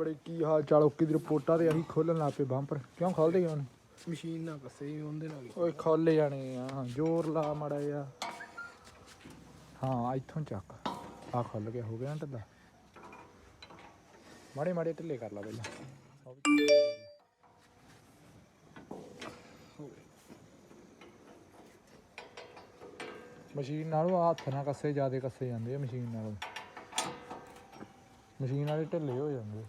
ਬੜੇ ਕੀ ਹਾਲ ਚਾਲ ਓਕੇ ਦੀ ਰਿਪੋਰਟਾਂ ਤੇ ਅਸੀਂ ਖੋਲਣ ਲੱਗ ਪਏ ਬੰਪਰ। ਕਿਉਂ ਖੋਲਦੇ ਹੁਣ? ਮਸ਼ੀਨ ਨਾਲ ਕੱਸੇ ਉਹਦੇ ਨਾਲ ਹੀ। ਓਏ ਖੋਲੇ ਜਾਣੇ ਆ ਜ਼ੋਰ ਲਾ ਮੜਾ ਜਾ ਹਾਂ ਇੱਥੋਂ ਚੱਕ। ਆ ਖੁੱਲ ਗਿਆ ਹੋ ਗਿਆ ਨਾ ਢਿੱਲਾ। ਮਾੜੇ ਮਾੜੇ ਢਿੱਲੇ ਕਰ ਲਾ ਪਹਿਲਾਂ। ਮਸ਼ੀਨ ਨਾਲੋਂ ਆਹ ਹੱਥ ਨਾਲ ਕੱਸੇ ਜਿਆਦੇ ਕੱਸੇ ਜਾਂਦੇ ਆ ਮਸ਼ੀਨ ਨਾਲੋਂ। ਮਸ਼ੀਨ ਵਾਲੇ ਢਿੱਲੇ ਹੋ ਜਾਂਦੇ।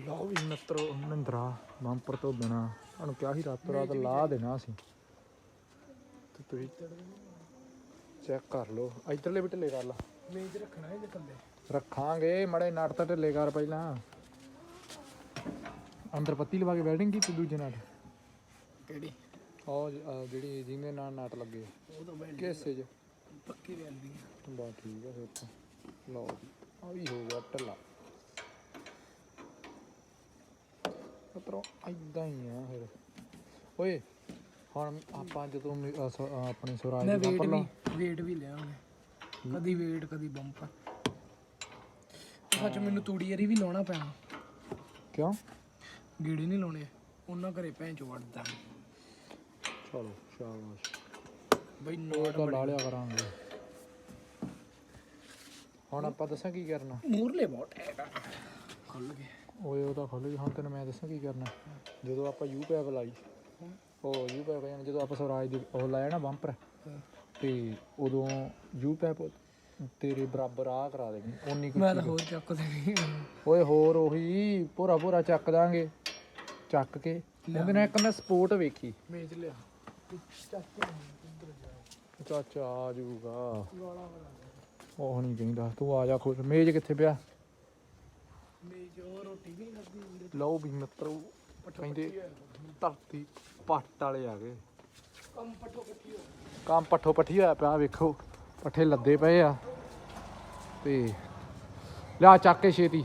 ਲਓ ਵੀ ਮਿੱਤਰੋ ਮਹਿੰਦਰਾ ਬੰਪਰ ਤੋਂ ਬਿਨਾ ਤੁਹਾਨੂੰ ਕਿਹਾ ਸੀ ਰਾਤੋਂ ਰਾਤ ਲਾ ਦੇਣਾ ਸੀ ਤੇ ਤੁਸੀਂ ਚੈੱਕ ਕਰ ਲਓ। ਇਧਰਲੇ ਵੀ ਢਿੱਲੇ ਕਰ ਲਾ। ਮੇਜ਼ ਰੱਖਣਾ ਇਹਦੇ ਥੱਲੇ। ਰੱਖਾਂਗੇ ਮੜੇ ਨਟ ਤਾਂ ਢਿੱਲੇ ਕਰ ਪਹਿਲਾਂ। ਅੰਦਰ ਪੱਤੀ ਲਵਾ ਕੇ ਵੈਲਡਿੰਗ ਕੀਤੀ ਦੂਜੇ ਨਾਲ ਕਿਹੜੀ? ਉਹ ਜਿਹੜੀ ਜਿਹਦੇ ਨਾਲ ਨਟ ਲੱਗੇ। ਉਹ ਤਾਂ ਬੈਲ ਕਿਸੇ ਚ। ਪੱਕੀ ਵੈਲਦੀ ਆ। ਬਾ ਠੀਕ ਆ ਫਿਰ ਤਾਂ। ਲਓ ਜੀ ਆ ਵੀ ਹੋ ਗਿਆ ਢਿੱਲਾ। ਪਤਰੋ ਐਦਾਂ ਹੀ ਆ ਫਿਰ। ਓਏ ਹੁਣ ਆਪਾਂ ਜਦੋਂ ਵੀ, ਅਹ, ਸ- ਅਹ, ਆਪਣੀ ਸਵਰਾਜ ਮੈਂ ਵੇਟ ਵੀ ਵੇਟ ਵੀ ਲਿਆ ਉਹਨੇ। ਕਦੀ ਵੇਟ ਕਦੀ ਬੰਪਰ ਸੱਚ ਮੈਨੂੰ ਤੂੜੀ ਯਰੀ ਵੀ ਲਾਉਣਾ ਪੈਣਾ। ਕਿਉਂ? ਗੀੜੇ ਨਹੀਂ ਲਾਉਣੇ। ਉਹਨਾਂ ਘਰੇ ਭੈਣ ਚੋ ਵੜਦਾ। ਚਲੋ ਸ਼ਾਬਾਸ਼। ਬਈ ਉਹ ਨੋਟ ਤਾਂ ਲਾ ਲਿਆ ਕਰਾਂਗੇ। ਹੁਣ ਆਪਾਂ ਦੱਸਾਂ ਕੀ ਕਰਨਾ? ਮੂਰਲੇ ਬਹੁਤ ਹੈ ਖੁੱਲ ਗਏ ਓਏ ਉਹ ਤਾਂ ਖੁੱਲ ਗਈ। ਹੁਣ ਤੈਨੂੰ ਮੈਂ ਦੱਸਾਂ ਕੀ ਕਰਨਾ। ਜਦੋਂ ਆਪਾਂ ਯੂ ਪੈਪ ਲਾਈ ਉਹ ਯੂ ਪੈਪ ਜਾਨ ਜਦੋਂ ਆਪਾਂ ਸਵਰਾਜ ਦੀ ਉਹ ਲਾਇਆ ਨਾ ਬੰਪਰ। ਤੇ ਉਦੋਂ ਯੂ ਪੈਪ ਤੇਰੇ ਬਰਾਬਰ ਆ ਕਰਾ ਦੇਣੀ ਉਨੀ ਕੁ ਮੈਂ ਤਾਂ ਹੋਰ ਚੱਕ ਦੇ ਓਏ ਹੋਰ ਉਹੀ ਪੂਰਾ ਪੂਰਾ ਚੱਕ ਦਾਂਗੇ ਚੱਕ ਕੇ। ਉਹਦੇ ਨਾਲ ਇੱਕ ਮੈਂ ਸਪੋਰਟ ਵੇਖੀ। ਮੇਜ਼ ਲਿਆ। ਚਾਚਾ ਆ ਵਾਲਾ ਉਹ ਨਹੀਂ ਕਹਿੰਦਾ ਤੂੰ ਆ ਜਾ ਖੁਸ਼। ਮੇਜ਼ ਕਿੱਥੇ ਪਿਆ ਮੇਜ਼ ਉਹ ਰੋਟੀ ਵੀ ਨਹੀਂ ਲੱਗੀ ਹੁੰਦੀ ਲਓ ਵੀ ਮਿੱਤਰੋ, ਕਹਿੰਦੇ ਧਰਤੀ ਪੱਟ ਵਾਲੇ ਆ ਗਏ। ਕੰਮ ਪੱਠੋ ਪੱਠੀ ਹੋ ਕੰਮ ਪੱਠੋ ਪੱਠੀ ਹੋਇਆ ਪਿਆ, ਵੇਖੋ, ਪੱਠੇ ਲੱਦੇ ਪਏ ਆ। ਤੇ ਲਿਆ ਚੱਕ ਕੇ ਛੇਤੀ।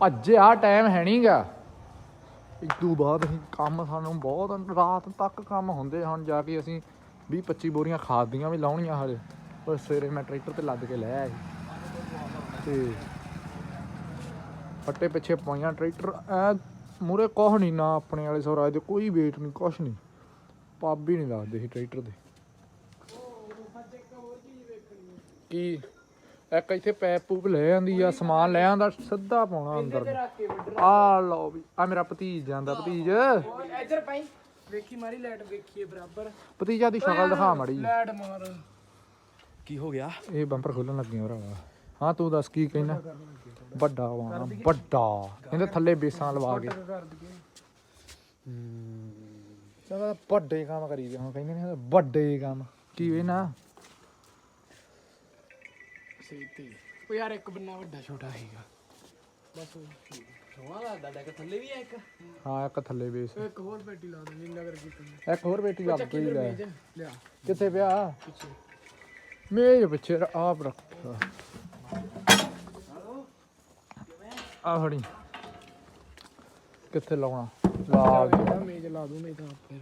ਭੱਜਿਆ ਟਾਈਮ ਹੈ ਨਹੀਂਗਾ ਤੋਂ ਬਾਅਦ ਅਸੀਂ ਕੰਮ ਸਾਨੂੰ ਬਹੁਤ ਰਾਤ ਤੱਕ ਕੰਮ ਹੁੰਦੇ ਹੁਣ ਜਾ ਕੇ ਅਸੀਂ 20 25 ਬੋਰੀਆਂ ਖਾਦ ਦੀਆਂ ਵੀ ਲਾਉਣੀਆਂ ਹਲੇ ਪਰ ਸਵੇਰੇ ਮੈਂ ਟਰੈਕਟਰ ਤੇ ਲੱਦ ਕੇ ਲੈ ਆਇਆ ਤੇ ਪੱਟੇ ਪਿੱਛੇ ਪਾਈਆਂ ਟਰੈਕਟਰ ਐ ਮੂਰੇ ਕੁਛ ਨਹੀਂ ਨਾ ਆਪਣੇ ਵਾਲੇ ਸਵਰਾਜ ਦੇ ਕੋਈ ਵੇਟ ਨਹੀਂ ਕੁਛ ਨਹੀਂ ਪੱਬ ਹੀ ਨਹੀਂ ਲੱਗਦੇ ਸੀ ਟਰੈਕਟਰ ਦੇ। ਕੀ? ਇੱਕ ਇੱਥੇ ਪੈਪ ਪੂਪ ਲੈ ਆਂਦੀ ਆ ਸਮਾਨ ਲੈ ਆਂਦਾ ਸਿੱਧਾ ਪਾਉਣਾ ਅੰਦਰ। ਆ ਲਓ ਵੀ ਆ ਮੇਰਾ ਭਤੀਜ ਜਾਂਦਾ ਭਤੀਜ। ਇੱਧਰ ਪਾਈ। ਵੇਖੀ ਮਾਰੀ ਲਾਈਟ ਵੇਖੀਏ ਬਰਾਬਰ। ਭਤੀਜਾ ਦੀ ਸ਼ਕਲ ਦਿਖਾ ਮੜੀ ਲਾਈਟ ਮਾਰ। ਕੀ ਹੋ ਗਿਆ? ਇਹ ਬੰਪਰ ਖੋਲਣ ਲੱਗੀਆਂ ਭਰਾਵਾ। ਹਾਂ ਤੂੰ ਦੱਸ ਕੀ ਕਹਿਣਾ? ਵੱਡਾ ਵਾ ਵੱਡਾ। ਇਹਦੇ ਥੱਲੇ ਬੇਸਾਂ ਲਵਾ ਕੇ। ਚਲੋ ਵੱਡੇ ਕੰਮ ਕਰੀਦੇ ਹੁਣ ਕਹਿੰਦੇ ਨੇ ਵੱਡੇ ਕੰਮ। ਕੀ ਵੇ ਨਾ ਸਹੀ ਤੇ ਉਹ ਯਾਰ ਇੱਕ ਬੰਨਾ ਵੱਡਾ ਛੋਟਾ ਸੀਗਾ। ਬਸ ਸੋਹਣਾ ਲੱਗਦਾ ਡੈਕ ਥੱਲੇ ਵੀ ਆ ਇੱਕ? ਹਾਂ ਇੱਕ ਥੱਲੇ ਬੇਸ। ਇੱਕ ਹੋਰ ਬੈਟੀ ਲਾ ਦੇ ਨਗਰ ਕੀਤੀ ਇੱਕ ਹੋਰ ਬੇਟੀ ਲੱਗ ਚੱਕੀ ਗਈ ਲੈ। ਕਿੱਥੇ ਪਿਆ? ਪਿੱਛੇ। ਮੇਜ ਪਿੱਛੇ ਆਪ ਰੱਖ। ਆ ਫੜੀ। ਕਿੱਥੇ ਲਾਉਣਾ? ਲਾ। ਗਿਆ ਮੇਜ ਲਾ ਦੂੰ ਮੈਂ ਤਾਂ ਫਿਰ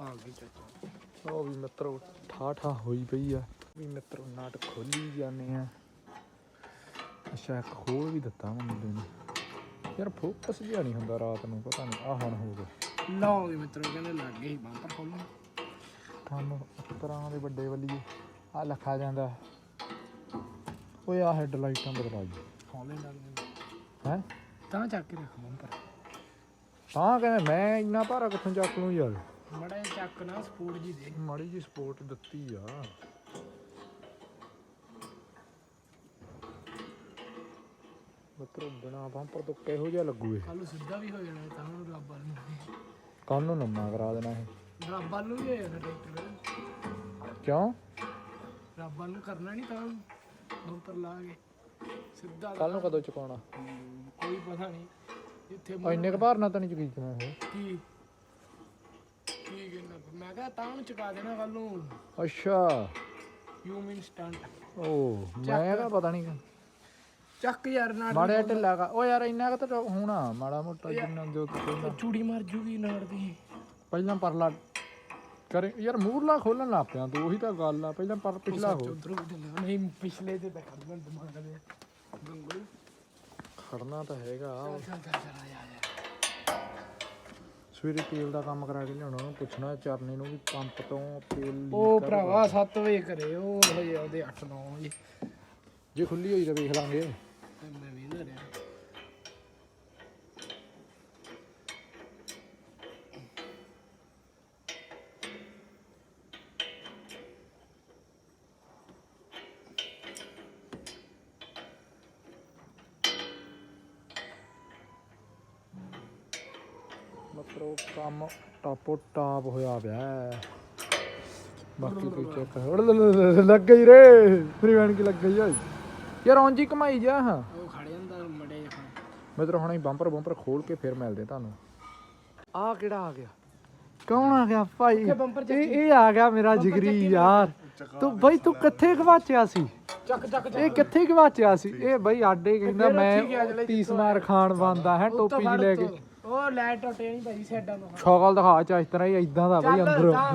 ਆ ਗਈ ਚਾਚਾ। ਉਹ ਵੀ ਮਿੱਤਰੋ ਠਾ ਠਾ ਹੋਈ ਪਈ ਆ। ਵੀ ਮਿੱਤਰੋ ਨਾਟ ਖੋਲੀ ਜਾਂਦੇ ਆ। ਅੱਛਾ ਖੋਲ ਵੀ ਦਿੱਤਾ ਮੁੰਡੇ ਨੇ। ਯਾਰ ਫੋਕਸ ਜਿਹਾ ਨਹੀਂ ਹੁੰਦਾ ਰਾਤ ਨੂੰ ਪਤਾ ਨਹੀਂ ਆ ਹੁਣ ਹੋ ਗਿਆ। ਲਓ ਵੀ ਮਿੱਤਰੋ ਕਹਿੰਦੇ ਲੱਗ ਗਈ ਬੰਪਰ ਖੋਲਣ ਕੰਮ ਤਰ੍ਹਾਂ ਦੇ ਵੱਡੇ ਵੱਲੀਏ ਆ ਲੱਖਾ ਜਾਂਦਾ। ਓਏ ਆ ਹੈਡ ਲਾਈਟਾਂ ਬਦਲਾ ਜੀ ਖੋਲੇ ਲੱਗ ਜਾਂਦੇ ਹੈ? ਤਾਂ ਚੱਕ ਕੇ ਰੱਖ ਬੰਪਰ ਤਾਂ ਕਹਿੰਦੇ ਮੈਂ ਇੰਨਾ ਭਾਰਾ ਕਿੱਥੋਂ ਚੱਕ ਲੂੰ ਯਾਰ? ਮੜਾ ਚੱਕ ਨਾ ਸਪੋਰਟ ਜੀ ਦੇ। ਮਾੜੀ ਜੀ ਸਪੋਰਟ ਦਿੱਤੀ ਆ। ਮਿੱਤਰੋ ਬਿਨਾ ਬੰਪਰ ਤੋਂ ਕਿਹੋ ਜਿਹਾ ਲੱਗੂ ਇਹ ਕੱਲ ਸਿੱਧਾ ਵੀ ਹੋ ਜਾਣਾ ਤਾਂ ਨੂੰ ਰੱਬ ਵੱਲ ਨੂੰ। ਕੱਲ ਨੂੰ ਨੰਨਾ ਕਰਾ ਦੇਣਾ ਇਹ। ਰੱਬ ਵੱਲ ਨੂੰ ਵੀ ਹੋ ਜਾਣਾ ਟਰੈਕਟਰ। ਕਿਉਂ? ਰੱਬ ਵੱਲ ਨੂੰ ਕਰਨਾ ਨਹੀਂ ਤਾਂ ਬੰਪਰ ਲਾ ਕੇ। ਸਿੱਧਾ ਕੱਲ ਨੂੰ ਕਦੋਂ ਚੁਕਾਉਣਾ? ਕੋਈ ਪਤਾ ਨਹੀਂ। ਜਿੱਥੇ ਇੰਨੇ ਕੁ ਭਾਰ ਨਾਲ ਤਾਂ ਨਹੀਂ ਚੁਕੀਚਣਾ ਇਹ। ਕੀ? ਕੀ ਕਹਿੰਦਾ? ਮੈਂ ਕਿਹਾ ਤਾਂ ਨੂੰ ਚੁਕਾ ਦੇਣਾ ਕੱਲ ਨੂੰ। ਅੱਛਾ। ਯੂ ਮੀਨ ਸਟੰਟ ਓ ਮੈਂ ਤਾਂ ਪਤਾ ਨਹੀਂ ਚੱਕ ਯਾਰ ਨਾਲ ਮਾੜਿਆ ਢਿੱਲਾ ਕਾ ਓ ਯਾਰ ਇੰਨਾ ਕੁ ਤਾਂ ਹੋਣਾ। ਮਾੜਾ ਮੋਟਾ ਜਿੰਨਾ ਜੋ ਕਹਿੰਦਾ ਚੂੜੀ ਮਰ ਜੂਗੀ ਨਾੜ ਦੀ। ਪਹਿਲਾਂ ਪਰਲਾ ਕਰੇ। ਯਾਰ ਮੂਰਲਾ ਖੋਲਣ ਲੱਗ ਪਿਆ ਤੂੰ ਉਹੀ ਤਾਂ ਗੱਲ ਆ। ਪਹਿਲਾਂ ਪਰ ਪਿਛਲਾ ਹੋ। ਉਧਰੋਂ ਵੀ ਢਿੱਲਾ ਨਹੀਂ ਪਿਛਲੇ ਤੇ ਦਿਮਾਗ ਦੇ ਗੰਗੂ। ਖੜਨਾ ਤਾਂ ਹੈਗਾ। ਚੱਲ ਚੱਲ ਚੱਲ ਆ ਜਾ ਆ ਜਾ। ਸਵੇਰੇ ਤੇਲ ਦਾ ਕੰਮ ਕਰਾ ਕੇ ਲਿਆਉਣਾ ਉਹਨੂੰ ਪੁੱਛਣਾ ਚਰਨੇ ਨੂੰ ਵੀ ਪੰਪ ਤੋਂ ਤੇਲ ਉਹ। ਭਰਾਵਾ 7 ਵਜੇ ਕਰੇ ਉਹ ਹਜੇ ਆਉਂਦੇ 8 9 ਵਜੇ। ਜੇ ਖੁੱਲੀ ਹੋਈ ਤਾਂ ਵੇਖ ਲਾਂਗੇ। ਮੈਂ ਵੀ ਨਾ ਰਿਹਾ। ਮਤਲਬ ਕੰਮ ਟਾਪੋ ਟਾਪ ਹੋਇਆ ਪਿਆ ਹੈ। ਬਾਕੀ ਕੋਈ ਚੈੱਕ ਲੱਗ ਗਈ ਰੇ। ਫਰੀ ਵੈਨ ਕੀ ਲੱਗ ਗਈ ਓਏ? ਯਾਰ ਉਂਝ ਹੀ ਕਮਾਈ ਜਾ ਹਾਂ। ਉਹ ਖੜ ਜਾਂਦਾ ਮੜੇ ਜਿਹਾ। ਮੈਂ ਤੇਰਾ ਹੁਣੇ ਬੰਪਰ ਬੰਪਰ ਖੋਲ ਕੇ ਫਿਰ ਮਿਲਦੇ ਤੁਹਾਨੂੰ। ਆ ਕਿਹੜਾ ਆ ਗਿਆ? ਕੌਣ ਆ ਗਿਆ ਭਾਈ? ਬੰਪਰ ਇਹ ਇਹ ਆ ਗਿਆ ਮੇਰਾ ਜਿਗਰੀ ਯਾਰ। ਤੂੰ ਬਈ ਤੂੰ ਕਿੱਥੇ ਗਵਾਚਿਆ ਸੀ? ਚੱਕ ਚੱਕ ਇਹ ਕਿੱਥੇ ਗਵਾਚਿਆ ਸੀ? ਇਹ ਬਈ ਆਡੇ ਕਹਿੰਦਾ ਮੈਂ ਤੀਸ ਮਾਰ ਖਾਣ ਬੰਦਾ ਹੈ ਟੋਪੀ ਜੀ ਲੈ ਕੇ। ਉਹ ਲੈ ਟੁੱਟੇ ਨਹੀਂ ਭਾਈ ਸਾਈਡਾਂ ਤੋਂ। ਸ਼ਕਲ ਦਿਖਾ ਚਾ ਇਸ ਤਰ੍ਹਾਂ ਹੀ ਇਦਾਂ ਦਾ ਬਈ ਅੰਦਰੋਂ। ਤਾਂ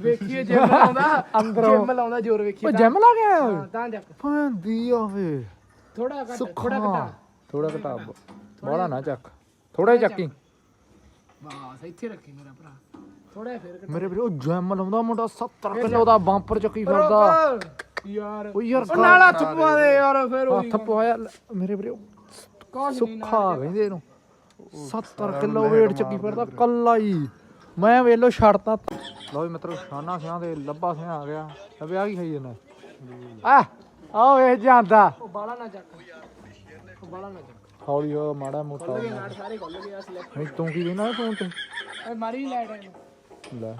ਵੇਖੀਏ ਜਿਮ ਲਾਉਂਦਾ ਅੰਦਰੋਂ। ਜਿਮ ਲਾਉਂਦਾ ਜ਼ੋਰ ਵੇਖੀਏ ਉਹ ਜਿਮ ਲਾ ਗਿਆ ਹਾਂ, ਤਾਂ ਜੱਕ ਫੰਦੀ ਆਵੇ। ਥੋੜਾ ਘੱਟ ਸੁੱਖਾ ਥੋੜਾ ਘਟਾ। ਥੋੜਾ ਘਟਾ ਬੜਾ ਨਾ ਚੱਕ। ਥੋੜਾ ਹੀ ਚੱਕੀ। ਬਸ ਇੱਥੇ ਰੱਖੀ ਮੇਰਾ ਭਰਾ। ਥੋੜਾ ਜਿਹਾ ਫੇਰ ਘਟਾ। ਮੇਰੇ ਵੀਰੇ ਉਹ ਜਿਮ ਲਾਉਂਦਾ ਮੁੰਡਾ 70 ਕਿਲੋ ਦਾ ਬੰਪਰ ਚੱਕੀ ਫਿਰਦਾ। ਯਾਰ। ਉਹ ਯਾਰ ਉਹ ਨਾਲ ਹੱਥ ਪਵਾ ਦੇ ਯਾਰ ਫਿਰ ਉਹ ਹੱਥ ਪਵਾਇਆ ਲੈ, ਮੇਰੇ ਵੀਰੇ ਉਹ ਕਾਸ਼ ਸੁੱਖਾ ਕਹਿੰਦੇ ਇਹਨੂੰ। 70 ਕਿਲੋ weight ਚੱਕੀ ਫਿਰਦਾ ਕੱਲਾ ਹੀ। ਮੈਂ ਵੇਲੋ ਛੱਡਤਾ। ਲਓ ਵੀ ਮਤਲਬ ਸ਼ਾਨਾ ਸਿਆਂ ਦੇ ਲੱਭਾ ਸਿਆਂ ਆ ਗਿਆ। ਅਬੇ ਆ ਕੀ ਖਾਈ ਜਾਂਦਾ? ਆ ਆਓ ਇਹ ਜਾਂਦਾ। ਉਹ ਬਾਲਾ ਨਾ ਚੱਕ ਉਹ ਬਾਲਾ ਨਾ ਚੱਕ ਹੌਲੀ ਹੋ ਮਾੜਾ ਮੋਟਾ ਆ ਨਹੀਂ ਤੂੰ ਕੀ ਦੇਣਾ ਫੋਨ ਤੇ? ਓਏ ਮਾਰੀ ਇਹਨੂੰ। ਲੈ।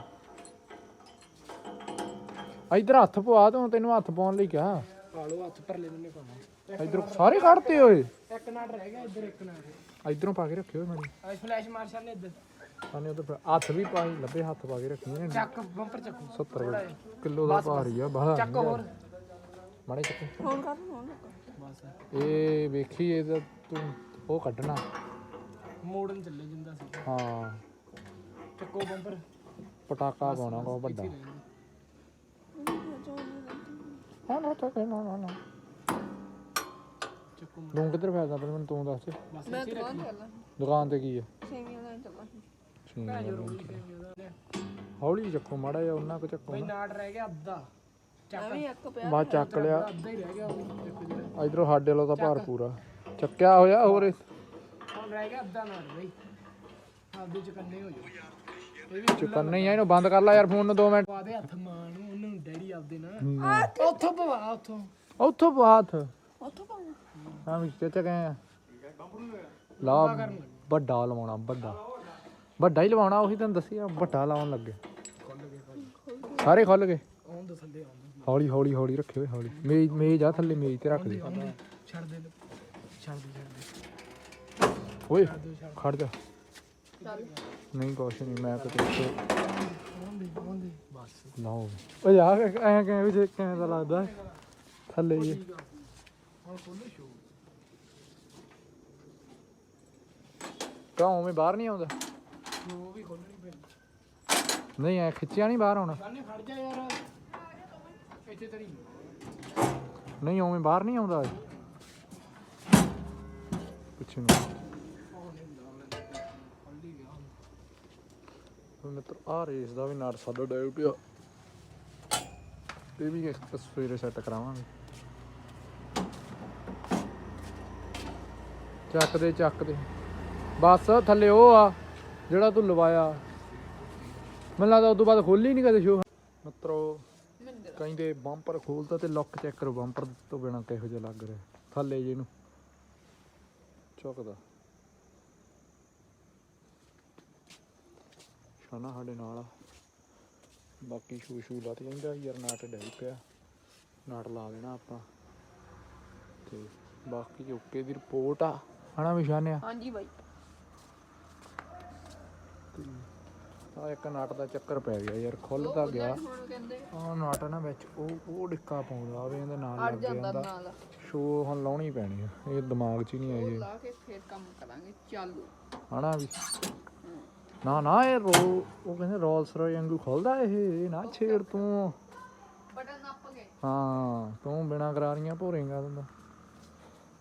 ਇਧਰ ਹੱਥ ਪਵਾ ਤੂੰ ਤੈਨੂੰ ਹੱਥ ਪਾਉਣ ਲਈ ਕਿਹਾ। ਪਾਲੋ ਹੱਥ ਪਰ ਲੈ ਦਿੰਨੇ ਪਾਵਾਂ। ਇਧਰ ਸਾਰੇ ਕੱਢਤੇ ਓਏ। ਇੱਕ ਨਾੜ ਰਹਿ ਗਿਆ ਇੱਧਰ ਇੱਕ ਨਾੜ ਇਧਰੋਂ ਪਾ ਕੇ ਰੱਖਿਓ ਮੇਰੀ ਆ ਫਲੈਸ਼ ਮਾਰ ਸਾਨੇ ਇੱਧਰ। ਸਾਨੇ ਉਧਰ ਹੱਥ ਵੀ ਪਾਈ ਲੱਭੇ ਹੱਥ ਪਾ ਕੇ ਰੱਖੀਆਂ ਨੇ ਚੱਕ ਬੰਪਰ ਚੱਕੋ। 70 ਕਿਲੋ ਦਾ ਭਾਰ ਹੀ ਆ ਬਾਹਰ ਚੱਕ ਹੋਰ। ਮਾੜੇ ਚੱਕੇ। ਫੋਨ ਕਰ ਫੋਨ ਬਸ। ਇਹ ਵੇਖੀ ਇਹ ਤਾਂ ਤੂੰ ਉਹ ਕੱਢਣਾ। ਮੋੜਨ ਚੱਲੇ ਜਿੰਦਾ ਸੀ। ਹਾਂ। ਚੱਕੋ ਬੰਪਰ ਪਟਾਕਾ ਪਾਉਣਾ ਕੋ ਵੱਡਾ। ਹਾਂ ਨਾ ਤਾਂ ਨਾ ਨਾ। ਤੂੰ ਕਿੱਧਰ ਫਿਰਦਾ ਪਹਿਲਾਂ ਮੈਨੂੰ ਤੂੰ ਦੱਸ ਮੈਂ ਦੁਕਾਨ ਚੱਲਾਂ। ਦੁਕਾਨ ਤੇ ਕੀ ਆ? ਸੇਵੀਆਂ ਲੈਣ ਚੱਲਾਂ। ਠੀਕ ਹੌਲੀ ਚੱਕੋ ਮਾੜਾ ਜਿਹਾ ਉਹਨਾਂ ਕੋ ਚੱਕੋ ਬਈ ਨਾੜ ਰਹਿ ਗਿਆ ਅੱਧਾ। ਚੱਕ। ਐਵੇਂ ਇੱਕ ਪਿਆ ਬਾਅਦ ਚੱਕ ਲਿਆ। ਅੱਧਾ ਹੀ ਰਹਿ ਗਿਆ ਉਹ। ਵੀ ਚੱਕੋ ਜਿਹੜਾ ਇਧਰੋਂ ਸਾਡੇ ਵੱਲੋਂ ਤਾਂ ਭਾਰ ਪੂਰਾ। ਚੱਕਿਆ ਹੋਇਆ ਹੋਰ? ਇਹ ਹੁਣ ਰਹਿ ਗਿਆ ਅੱਧਾ ਨਾੜ ਬਈ। ਆਪਦੇ ਚਕੰਨੇ ਹੋ ਵੀ ਚੁੱਕਣ ਨਹੀਂ ਆ ਇਹਨੂੰ ਬੰਦ ਕਰ ਲੈ ਯਾਰ ਫੋਨ ਨੂੰ 2 ਮਿੰਟ। ਪਵਾ ਦੇ ਹੱਥ ਮਾਂ ਨੂੰ ਉਹਨੂੰ ਡੈਡੀ ਆਪਦੇ ਨਾ ਉੱਥੋਂ ਪਵਾ ਉੱਥੋਂ। ਉੱਥੋਂ ਪਾ ਹੱਥ। ਹਾਂ ਵੀ ਕਿੱਥੇ ਗਏ ਆ। ਲਾ ਵੱਡਾ ਲਵਾਉਣਾ ਵੱਡਾ। ਵੱਡਾ ਹੀ ਲਵਾਉਣਾ ਉਹੀ ਤੈਨੂੰ ਦੱਸਿਆ ਵੱਡਾ ਲਾਉਣ ਲੱਗੇ। ਸਾਰੇ ਖੁੱਲ ਗਏ। ਆਉਣ ਦੋ ਥੱਲੇ ਆਉਣ ਹੌਲੀ ਹੌਲੀ ਹੌਲੀ ਰੱਖਿਓ ਹੌਲੀ। ਮੇਜ਼ ਮੇਜ਼ ਆ ਥੱਲੇ ਮੇਜ਼ ਤੇ ਰੱਖ ਦੇ। ਛੱਡ ਦੇ ਛੱਡ ਦੇ ਛੱਡ ਦੇ। ਓਏ ਖੜ ਜਾ। ਨਹੀਂ ਕੁਛ ਨਹੀਂ ਮੈਂ ਕਿਤੇ ਇੱਥੇ ਆਉਣ ਦੇ ਆਉਣ ਦੇ? ਬਸ ਲਾਓ। ਓਏ ਆ ਐ ਕਿਵੇਂ ਵੀ ਜੇ ਕਿਵੇਂ ਦਾ ਲੱਗਦਾ। ਥੱਲੇ ਜੀ ਹੁਣ ਖੋਲੋ ਸ਼ੋ ਕਿਉਂ? ਮੈਂ ਬਾਹਰ ਨਹੀਂ ਆਉਂਦਾ? ਸ਼ੋ ਵੀ ਖੋਲਣੀ ਪੈਣੀ ਨਹੀਂ, ਐ ਖਿੱਚਿਆ ਨਹੀਂ ਬਾਹਰ ਆਉਣਾ ਸਾਨੇ ਖੜ ਜਾ ਯਾਰ ਇੱਥੇ ਤੇਰੀ ਨਹੀਂ, ਉਵੇਂ ਬਾਹਰ ਨਹੀਂ ਆਉਂਦਾ ਇਹ। ਪਿੱਛੇ ਨੂੰ। ਉਹ ਮਿੱਤਰ ਆ ਰੇਸ ਦਾ ਵੀ ਨਾਟ ਸਾਡਾ ਡਾਊਟ ਆ ਇਹ ਵੀ ਇੱਕ ਸਵੇਰੇ ਸੈੱਟ ਕਰਾਵਾਂਗੇ। ਚੱਕ ਦੇ ਚੱਕ ਦੇ। ਬਸ, ਥੱਲੇ ਉਹ ਆ, ਜਿਹੜਾ ਤੂੰ ਲਵਾਇਆ। ਮੈਨੂੰ ਲੱਗਦਾ ਉਦੋਂ ਬਾਅਦ ਖੋਲੀ ਨਹੀਂ ਕਦੇ ਸ਼ੋ ਮਿੱਤਰੋ, ਕਹਿੰਦੇ ਬੰਪਰ ਖੋਲਦਾ ਤੇ ਲੁੱਕ ਚੈੱਕ ਕਰੋ, ਬੰਪਰ ਤੋਂ ਬਿਨਾ ਕਿਹੋ ਜਿਹਾ ਲੱਗ ਰਿਹਾ। ਥੱਲੇ ਜੇ ਨੂੰ ਚੁੱਕਦਾ। ਸ਼ਾਨਾ ਸਾਡੇ ਨਾਲ ਆ। ਬਾਕੀ ਸ਼ੂ ਸ਼ੂ ਲੱਤ ਜਾਂਦਾ ਯਾਰ ਨਾਟ ਡੈ ਪਿਆ। ਨਾਟ ਲਾ ਦੇਣਾ ਆਪਾਂ। ਤੇ ਬਾਕੀ ਓਕੇ ਦੀ ਰਿਪੋਰਟ ਆ। ਹਨਾ ਵਿਸ਼ਾਨਿਆ ਹਾਂਜੀ ਬਾਈ। ਆ ਇੱਕ ਨਾਟ ਦਾ ਚੱਕਰ ਪੈ ਗਿਆ ਯਾਰ ਖੁੱਲਦਾ ਗਿਆ। ਹੁਣ ਕਹਿੰਦੇ। ਆ ਨਾਟ ਨਾ ਵਿੱਚ ਉਹ ਉਹ ਡਿੱਕਾ ਪਾਉਂਦਾ ਆਵੇ ਇਹਦੇ ਨਾਲ ਅੜ ਲੱਗ ਜਾਂਦਾ ਜਾਂਦਾ। ਨਾਲ। ਸ਼ੋ ਹੁਣ ਲਾਉਣੀ ਪੈਣੀ ਆ ਇਹ ਦਿਮਾਗ 'ਚ ਹੀ ਨਹੀਂ ਆਈ। ਲਾ ਕੇ ਫੇਰ ਕੰਮ ਕਰਾਂਗੇ ਚਾਲੂ। ਵੀ। ਨਾ ਨਾ ਇਹ ਰੋ ਉਹ ਕਹਿੰਦੇ ਰੋਲਸ ਰੋਏ ਵਾਂਗੂ ਖੁੱਲਦਾ ਇਹ ਇਹ ਨਾ ਛੇੜ ਤੂੰ। ਬਟਨ ਨੱਪ ਗਏ ਹਾਂ ਤੂੰ ਬਿਨਾ ਕਰਾਰੀਆਂ ਭੋਰੇਗਾ ਤੂੰ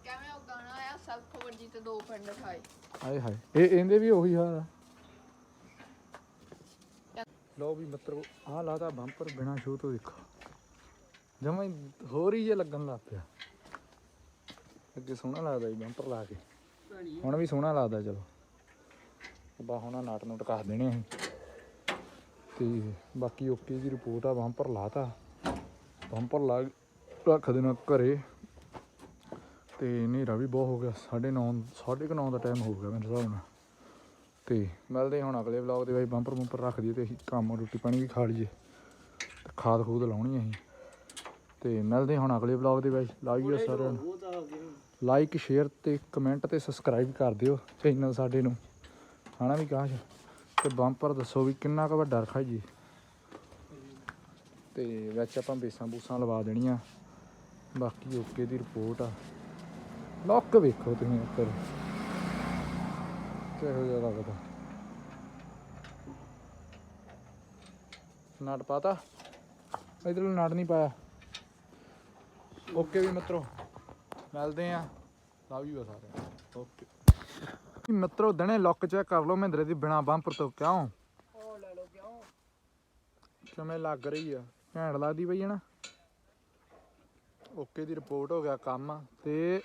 ਕਿਵੇਂ ਉਹ ਗਾਣਾ ਆਇਆ ਸੈਲਫ ਵਰਜੀ ਤੇ ਦੋ ਪਿੰਡ ਖਾਏ। ਹਾਏ ਹਾਏ, ਇਹ ਇਹਦੇ ਵੀ ਉਹੀ ਹਾਲ ਆ। ਲੋ ਵੀ ਮਿੱਤਰੋ, ਆਹ ਲਾਤਾ ਬੰਪਰ ਬਿਨਾ ਸ਼ੂ ਤੋਂ ਦੇਖੋ ਜਮਾਂ ਹੋਰ ਹੀ ਜੇ ਲੱਗਣ ਲੱਗ ਪਿਆ। ਅੱਗੇ ਸੋਹਣਾ ਲੱਗਦਾ ਜੀ ਬੰਪਰ ਲਾ ਕੇ। ਹੁਣ ਵੀ ਸੋਹਣਾ ਲੱਗਦਾ, ਚਲੋ। ਬਾ ਹੁਣ ਨਾਟ ਨੂਟ ਕੱਸ ਦੇਣੇ ਅਸੀਂ। ਤੇ ਬਾਕੀ ਓਕੇ ਦੀ ਰਿਪੋਰਟ ਆ, ਬੰਪਰ ਲਾਤਾ। ਬੰਪਰ ਲਾ ਰੱਖ ਦੇਣਾ ਘਰੇ। ਤੇ ਹਨੇਰਾ ਵੀ ਬਹੁਤ ਹੋ ਗਿਆ 9:30 9:30 ਦਾ ਟਾਈਮ ਹੋ ਗਿਆ ਮੇਰੇ ਹਿਸਾਬ ਨਾਲ। ਤੇ ਮਿਲਦੇ ਹੁਣ ਅਗਲੇ ਵਲੌਗ ਦੇ ਵਿੱਚ ਬੰਪਰ ਬੰਪਰ ਰੱਖ ਦਈਏ ਤੇ ਅਸੀਂ ਕੰਮ ਰੋਟੀ ਪਾਣੀ ਵੀ ਖਾ ਲਈਏ। ਤੇ ਖਾਦ ਖੂਦ ਲਾਉਣੀ ਅਸੀਂ। ਤੇ ਮਿਲਦੇ ਹੁਣ ਅਗਲੇ ਵਲੌਗ ਦੇ ਵਿੱਚ। ਲਾਈਏ ਸਾਰਿਆਂ ਨੂੰ। ਲਾਈਕ ਸ਼ੇਅਰ ਤੇ ਕਮੈਂਟ ਤੇ ਸਬਸਕ੍ਰਾਈਬ ਕਰ ਦਿਓ ਚੈਨਲ ਸਾਡੇ ਨੂੰ। ਹਨਾ ਵੀ ਕਾਸ਼ ਤੇ ਬੰਪਰ ਦੱਸੋ ਵੀ ਕਿੰਨਾ ਕੁ ਵੱਡਾ ਰਖਾਈਏ ਤੇ ਵਿੱਚ ਆਪਾਂ ਬੇਸਾਂ ਬੂਸਾਂ ਲਵਾ ਦੇਣੀਆਂ। ਬਾਕੀ ਓਕੇ ਦੀ ਰਿਪੋਰਟ ਆ। ਲੌਕ ਵੇਖੋ ਤੁਸੀਂ ਉੱਪਰ ਕਿਹੋ ਜਿਹਾ ਲੱਗਦਾ ਨਾਟ ਪਾਤਾ ਇਧਰ ਨਾਟ ਨਹੀਂ ਪਾਇਆ ਓਕੇ ਵੀ ਮਿੱਤਰੋ ਮਿਲਦੇ ਆ ਲਵ ਯੂ ਆ ਸਾਰੇ ਓਕੇ ਮਿੱਤਰੋ ਦਣੇ ਲੁੱਕ ਚੈੱਕ ਕਰ ਲਓ ਮਹਿੰਦਰੇ ਦੀ ਬਿਨਾ ਬੰਪਰ ਤੋਂ ਕਿਉਂ ਉਹ ਲੈ ਲਓ ਕਿਉਂ? ਕਿਵੇਂ ਲੱਗ ਰਹੀ ਆ? ਘੈਂਟ ਲੱਗਦੀ ਪਈ ਹੈ ਨਾ। ਓਕੇ ਦੀ ਰਿਪੋਰਟ ਹੋ ਗਿਆ ਕੰਮ ਤੇ